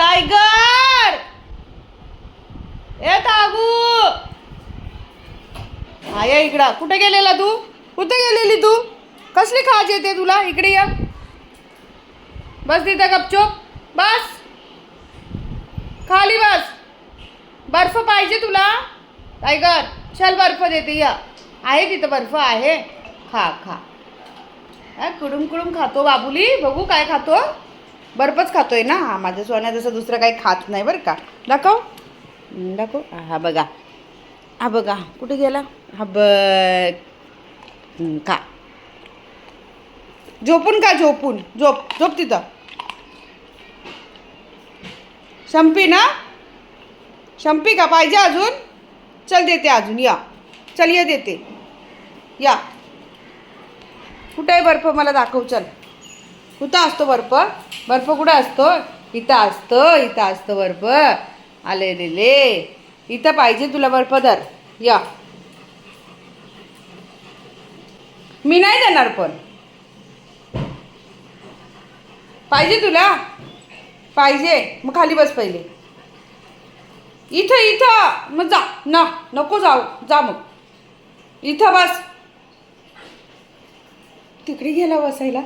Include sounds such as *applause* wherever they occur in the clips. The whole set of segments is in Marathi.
टायगर! ए तागू! हा या इकडं. कुठे गेलेला तू? कुठे गेलेली तू? कसली खाज येते तुला? इकडे या. बस तिथं गपचोप. बस. खाली बस. बर्फ पाहिजे तुला. टायगर चल बर्फ देते या. आहे तिथं बर्फ आहे. खा खा. कुडूम कुडूम खातो बाबुली. बघू काय खातो. बर्फच खातोय ना. हा माझ्या सोन्या जसं दुसरं काही खात नाही बरं का. दाखव. दाखव. हा बघा. हा बघा. कुठे गेला? हा ब का झोपून का झोपून. झोप झोप तिथं. शंपी ना? शंपी का? पाहिजे अजून? चल देते अजून. या. चल ये देते. या. कुठे आहे बर्फ? मला दाखव चल. कुठं असतो बर्फ? बर्फ कुठं असतो? इथं असतं इथं असतं बर्फ. आले ले इथं पाहिजे तुला बर्फ धर. या. मी नाही देणार पण. पाहिजे तुला? पाहिजे. मग खाली बस पहिले. इथं इथं. मग जा. ना नको जाऊ. जा मग. इथं बस. तिकडे गेला बसायला.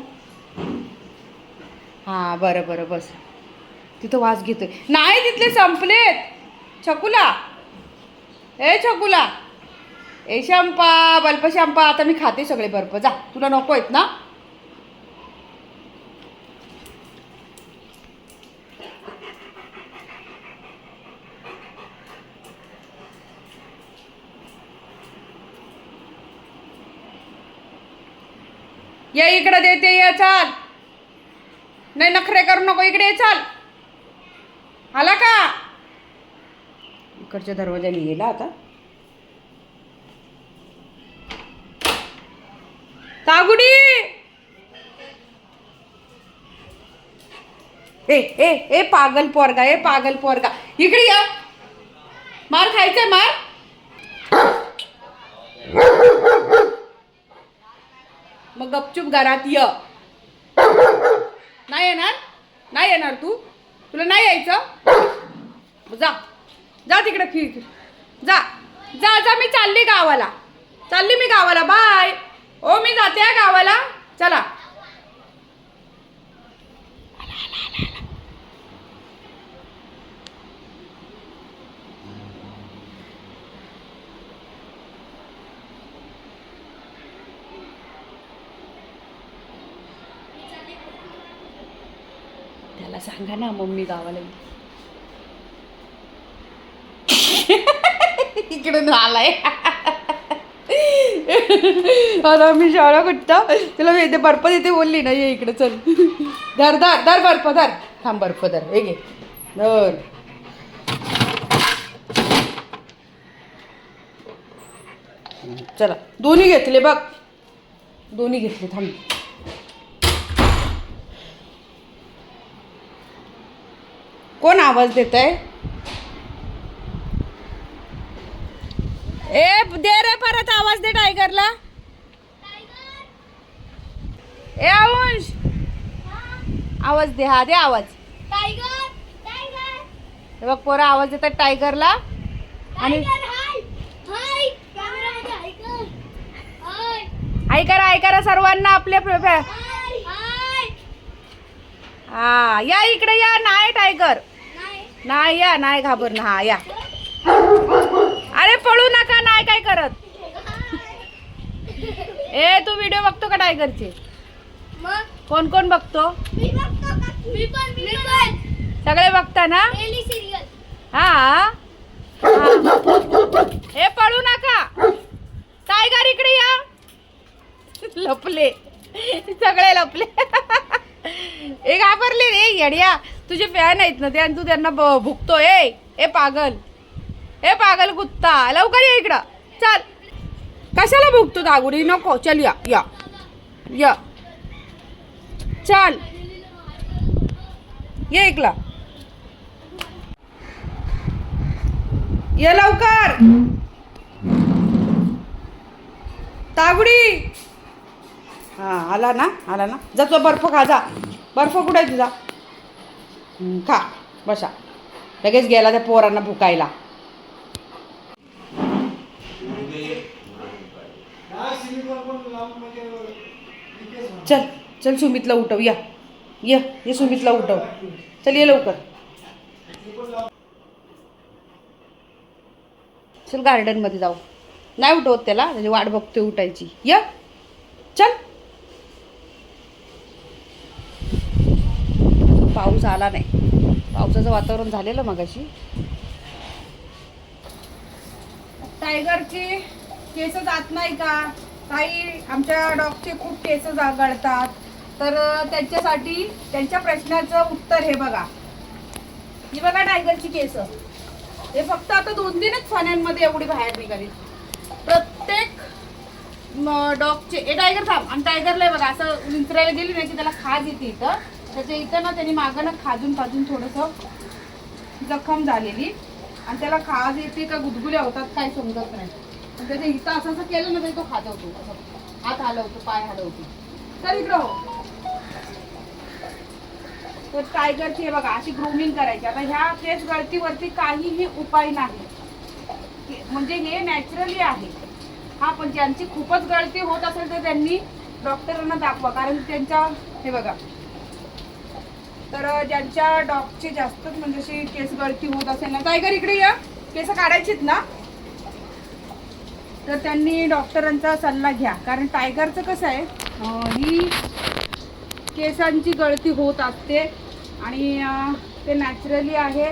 हां बरं बरं बस. तिथं वास घेतोय. नाही तिथले संपलेत. छकुला. ए छकुला. ए शंपा बल्प शंपा आता मी खाते सगळे बर्फ जा तुला नको आहेत ना? ये इकडं देते ये चाल. नाही नखरे करू नको इकडे चाल. आला का? इकडच्या दरवाजाने गेला आता. तागुडी! ए ए ए पागल पोरगा ए पागल पोरगा. इकडे या. मार खायचंय मार. मग गपचूप घरात य. नाही येणार? नाही येणार तू? तुला नाही यायचं? जा. जा तिकडे फिर जा. जा जा मी चालली गावाला. चालली मी गावाला. बाय. ओ मी जाते गावाला. चला. सांगा ना मम्मी गावाला *laughs* इकडून आलाय. आता मी शाळा कुठता तुला मी इथे बर्फ देते बोलली ना ये इकडे चल. धर धर धर बर्फ धर. थांब बर्फ धर. हे घे. धर. चला. दोन्ही घेतले बघ. दोन्ही घेतले थांब. कोण आवाज देत आहे ए दे रे परत आवाज दे टायगरला. ए अंश. आवाज दे हा दे आवाज. हे बघ पोरं आवाज देतात टायगरला. आणि हाय. ऐकरा ऐकरा सर्वांना हाय. हा या इकडे या नाही टायगर. नाही या नाही घाबर ना हा या. अरे पळू नका नाही काय करत. ए तू व्हिडिओ बघतो का टायगरचे कोण कोण बघतो? सगळे बघता ना? हा. हा. हे पळू नका. टायगर इकडे या. लपले. सगळे लपले. ए घाबरले रे येड्या. तुझे फॅन आहेत ना ते आणि तू त्यांना भुकतो. ए ए पागल. ए पागल कुत्ता. लवकर ये इकडं. चल. कशाला भुकतो दागुरी? नको. चल या या. या. चल. ये इकला ये लवकर. तागुडी हा आला ना आला ना. जा तो बर्फ खा जा. बर्फ कुठे तुझा? खा. बसा. लगेच गेला त्या पोरांना भुकायला. चल चल सुमितला उठव. या. ये ये सुमितला उठव. चल ये लवकर. चल गार्डनमध्ये जाऊ. नाही उठवत त्याला त्याची वाट बघतोय उठायची. या. चल. पाऊस आला नाही. पावसाचं वातावरण झालेलं मगाशी. टायगरची केस जात नाही का? काही आमच्या डॉगचे खूप केस गळतात तर त्यांच्यासाठी त्यांच्या प्रश्नाचं उत्तर हे बघा. ही बघा टायगरची केस. हे फक्त आता दोन तीनच फण्यांमध्ये एवढी बाहेर निघाली. प्रत्येक डॉगचे ए टायगर थांब. आणि टायगरला बघा असं विंचरायला गेली नाही की त्याला खाज येते इथं. त्याच्या इथं ना त्यांनी मागं ना खाजून खाजून थोडंसं जखम झालेली. आणि त्याला खाज येते का गुदगुल्या होतात काय समजत नाही. पण त्याच्या इथं असं असं केलं ना तरी तो खाजवतो. असं हात हलवतो पाय हलवतो. तर इकडं हो. तर टायगरची हे बघा अशी ग्रूमिंग करायची. आता ह्या केस गळतीवरती काहीही उपाय नाही. म्हणजे हे नॅचरली आहे. हा पण ज्यांची खूपच गळती होत असेल तर त्यांनी डॉक्टरांना दाखवा. कारण त्यांच्या हे बघा तर ज्यांच्या डॉगची जास्तच म्हणजे अशी केस गळती होत असेल ना टायगर इकडे या. केस काढायचीत ना. तर त्यांनी डॉक्टरांचा सल्ला घ्या. कारण टायगरचं कसं आहे ही केसांची गळती होत असते आणि ते नॅचरली आहे.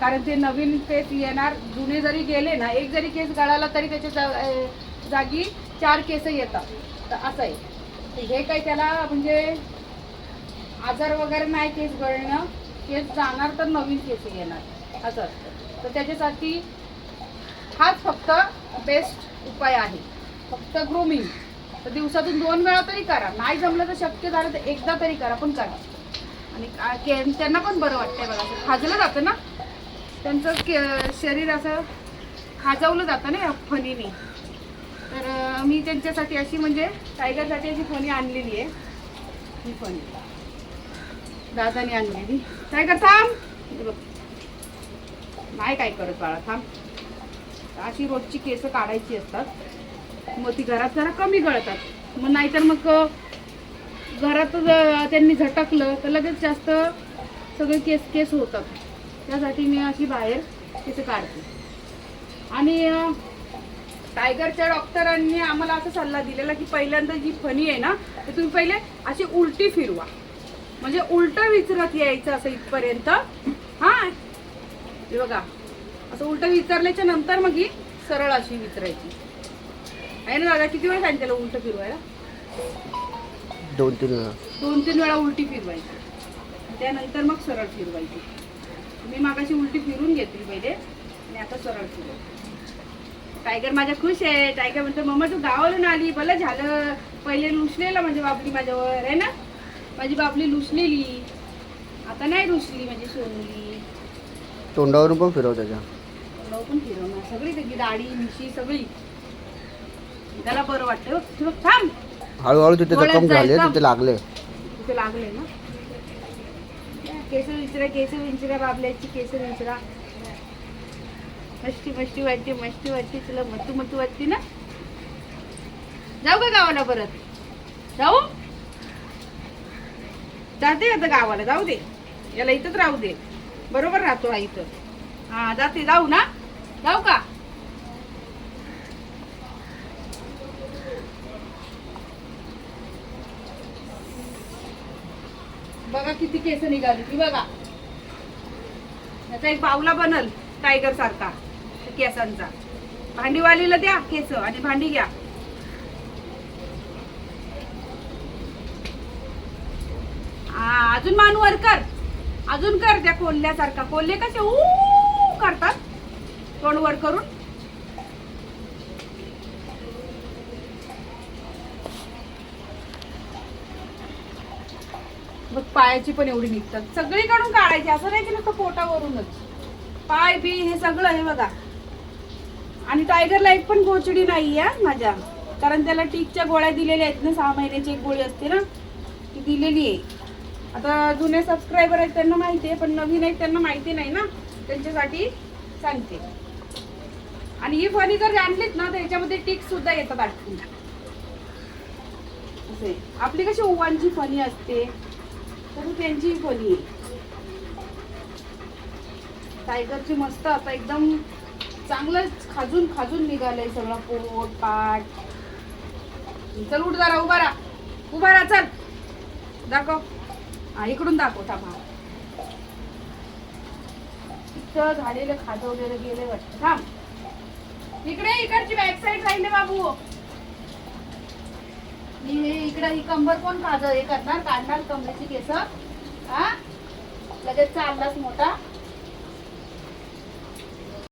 कारण ते नवीन केस येणार. जुने जरी गेले ना एक जरी केस गळाला तरी त्याच्या जा- जागी चार केस येतात. तर असं आहे. हे काही त्याला म्हणजे आजार वगैरे नाही केस गळणं केस जाणार तर नवीन केस येणार असं असतं. तर त्याच्यासाठी हाच फक्त बेस्ट उपाय आहे. फक्त ग्रूमिंग तर दिवसातून दोन वेळा तरी करा. नाही जमलं तर शक्य झालं तर एकदा तरी करा पण करा. आणि के- त्यांना पण बरं वाटतंय बघा असं खाजलं जातं ना? त्यांचं के- शरीर असं खाजवलं जातं ना या फणीने. तर मी त्यांच्यासाठी अशी म्हणजे टायगरसाठी अशी फणी आणलेली आहे. ही फणी. दादाने आणलेली. टायगर थांब. बघ. नाही काय करत बाळा थांब. अशी रोजची केस काढायची असतात. मग ती घरात जरा कमी गळतात. मग नाहीतर मग घरात जर त्यांनी झटकलं तर लगेच जास्त सगळे केस केस होतात. त्यासाठी मी अशी बाहेर केस काढते. आणि टायगरच्या डॉक्टरांनी आम्हाला असा सल्ला दिलेला की पहिल्यांदा जी फणी आहे ना तर तुम्ही पहिले अशी उलटी फिरवा. म्हणजे उलट विचारत यायचं असं इथपर्यंत. हा. हे बघा. असं उलट विचारल्याच्या नंतर मग ही सरळ अशी विचारायची. आहे ना दादा? किती वेळ सांगितलं उलट फिरवायला? दोन तीन वेळा. दोन तीन वेळा उलटी फिरवायची. त्यानंतर मग सरळ फिरवायची. मी मागाशी उलटी फिरून घेतली पहिले. आणि आता सरळ फिरव टायगर माझ्या खुश आहे. टायगर म्हणतो मम्मा तू गावावरून आली. भलं झालं. पहिले लुसलेलं म्हणजे बाबली माझ्यावर. आहे ना? माझी बाबली लुसलेली. आता नाही लुसली माझी सोनली. तोंडावरून पण फिरव त्याच्या. लव पण फिरवणार सगळी त्याची दाढी मिशी सगळी. त्याला बरं वाटतं थांब. हळूहळू तिथे जखम झाली जायचं. तिथे लागले. तिथे लागले ना. केस विंचरा केस विंचरा बाबल्याची केस विंचरा. मस्ती मस्ती वाटते मस्ती वाटते. तुला मत्तू मत्तू वाटते ना? जाऊ का गावाला परत? जाऊ? जाते आता गावाला जाऊ दे. याला इथंच राहू दे. बरोबर राहतो हा इथं. हा जाते. जाऊ ना. जाऊ का? बघा किती केस निघाली ती बघा. याचा एक बावला बनल टायगर सारखा केसांचा. भांडीवालीला द्या केस आणि भांडी घ्या हा, अजून मान वर कर. अजून कर त्या कोल्ह्यासारखा. कोल्हे कसे ऊ करतात. तोंड वर करून. मग पायाची पण एवढी निघतात. सगळीकडून काढायची. असं नाही की नुसतं पोटावरूनच. पाय बी हे सगळं हे बघा. आणि टायगरला एक पण गोचडी नाही आहे माझ्या. कारण त्याला टीकच्या गोळ्या दिलेल्या आहेत ना सहा महिन्याची एक गोळी असते ना. ती दिलेली आहे. आता जुने सबस्क्रायबर आहेत त्यांना माहिती आहे पण नवीन आहेत त्यांना माहिती नाही ना. त्यांच्यासाठी सांगते. आणि ही फणी जर आणलीत ना तर याच्यामध्ये टिक्स सुद्धा येतात आठवून असे. आपली कशी ओवांची फणी असते. तर त्यांची फणी आहे. टायगरची मस्त आता एकदम चांगलं खाजून खाजून निघालंय सगळं पोट पाट चल उठ जरा उभा राहा. उभा राहा चल. दाखव. हा इकडून दाखवता थांबा इथं झालेलं खाजवलेलं गेले वाटतं. थांब. इकडे इकडची बॅक साईड राहिले बाबू. मी हे इकडे ही कंबर कोण खाज हे करणार? काढणार कमरेची केस. हा? लगेच चाललाच मोठा.